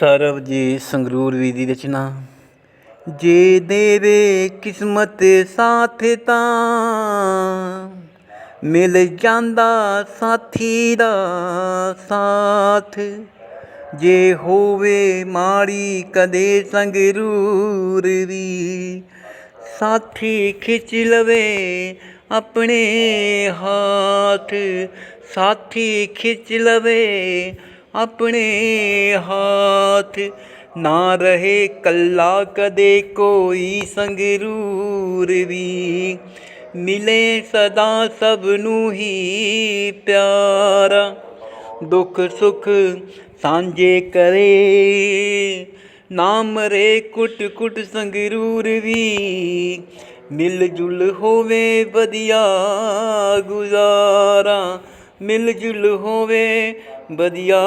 ਸਰਬ ਜੀ ਸੰਗਰੂਰ ਵੀ ਦੀ ਰਚਨਾ। ਜੇ ਦੇਵੇ ਕਿਸਮਤ ਸਾਥ ਤਾਂ, ਮਿਲ ਜਾਂਦਾ ਸਾਥੀ ਦਾ ਸਾਥ। ਜੇ ਹੋਵੇ ਮਾੜੀ ਕਦੇ ਸੰਗਰੂਰ ਵੀ ਸਾਥੀ ਖਿੱਚ ਲਵੇ ਆਪਣੇ ਹੱਥ। ਸਾਥੀ ਖਿੱਚ ਲਵੇ ਆਪਣੇ ਹੱਥ ਨਾ ਰਹੇ ਕੱਲਾ, ਕਦੇ ਕੋਈ ਸੰਗਰੂਰ ਵੀ। ਮਿਲੇ ਸਦਾ ਸਭ ਨੂੰ ਹੀ ਪਿਆਰਾ, ਦੁੱਖ ਸੁੱਖ ਸਾਂਝੇ ਕਰੇ। ਨਾ ਮਰੇ ਕੁੱਟ ਕੁੱਟ ਸੰਗਰੂਰ ਵੀ, ਮਿਲ ਜੁਲ ਹੋਵੇ ਵਧੀਆ ਗੁਜ਼ਾਰਾ। ਮਿਲ ਜੁਲ ਹੋਵੇ ਵਧੀਆ